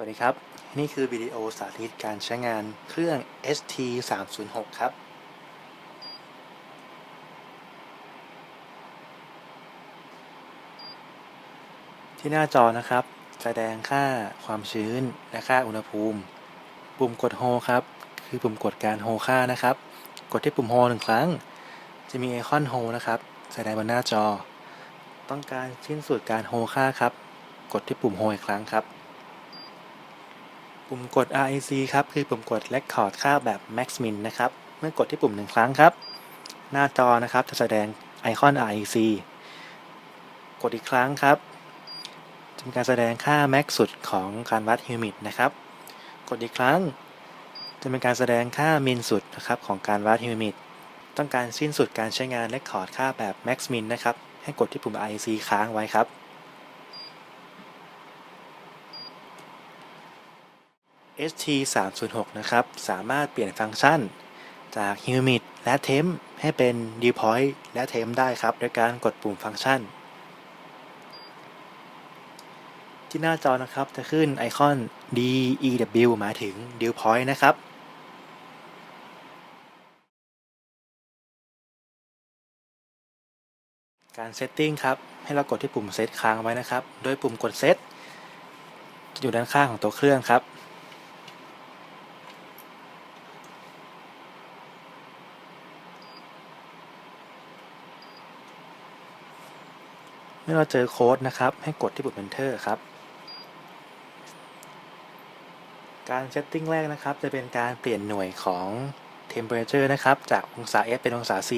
สวัสดีครับ นี่คือวิดีโอสาธิตการใช้งานเครื่อง ST 3 0 6ครับ ที่หน้าจอนะครับ แสดงค่าความชื้น และค่าอุณหภูมิ ปุ่มกดโฮครับ คือปุ่มกดการโฮค่านะครับ กดที่ปุ่มโฮหนึ่งครั้ง จะมีไอคอนโฮนะครับ แสดงบนหน้าจอ ต้องการสิ้นสุดการโฮค่าครับ กดที่ปุ่มโฮอีกครั้งครับ ปุ่มกด REC ครับ คือปุ่มกด Record ค่าแบบ Max Min นะครับ เมื่อกดที่ปุ่มหนึ่งครั้งครับ หน้าจอนะครับจะแสดงไอคอน REC กดอีกครั้งครับจะเป็นการแสดงค่า Max สุดของการวัด Humid นะครับ กดอีกครั้ง จะเป็นการแสดงค่า Min สุดนะครับของการวัด Humid ต้องการสิ้นสุดการใช้งาน Record ค่าแบบ Max Min นะครับ ให้กดที่ปุ่ม REC ค้างไว้ครับ ST 3 0 6 นะครับ สามารถเปลี่ยนฟังก์ชัน จาก Humid และ Temp ให้เป็น Dew Point และ Temp ได้ครับ โดยการกดปุ่มฟังก์ชัน ที่หน้าจอนะครับจะขึ้นไอคอน DEW หมายถึง Dew Point นะครับการเซตติ้งครับ ให้เรากดที่ปุ่มเซตค้างไว้นะครับ โดยปุ่มกดเซตจะอยู่ด้านข้างของตัวเครื่องครับ มื่อเราเจอโค้ดนะครับ ให้กดที่ปุ่ม Enter ครับ การเซตติ้งแรกนะครับ จะเป็นการเปลี่ยนหน่วยของ Temperature นะครับ จากองศา F เป็นองศา C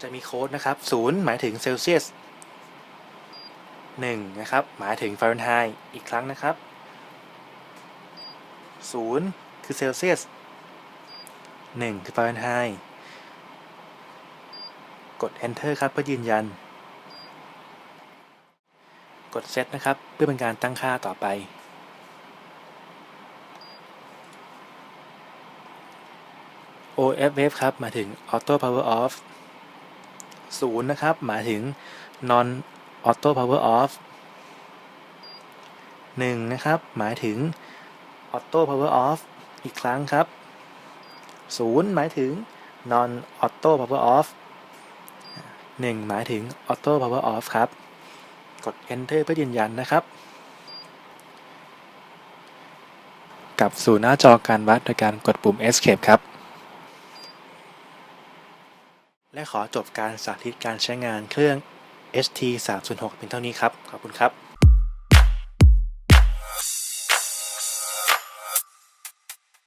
จะมีโค้ดนะครับ0หมายถึงเซลเซียส1นะครับ หมายถึงฟาเรนไฮต์อีกครั้งนะครับ 0 คือเซลเซียส1คือฟาเรนไฮต์กด Enter ครับ เพื่อยืนยัน กด Set นะครับ เพื่อเป็นการตั้งค่าต่อไป OFF ครับหมายถึง Auto Power Off 0 นะครับ หมายถึง Non Auto Power Off 1 นะครับ หมายถึง Auto Power Off อีกครั้งครับ 0 หมายถึง Non Auto Power Off 1 หมายถึง Auto Power Off ครับ กด Enter เพื่อยืนยันนะครับ กลับสู่หน้าจอการวัดโดยการกดปุ่ม Escape ครับ และขอจบการสาธิตการใช้งานเครื่อง ST 3 0 6เป็นเท่านี้ครับ ขอบคุณครับ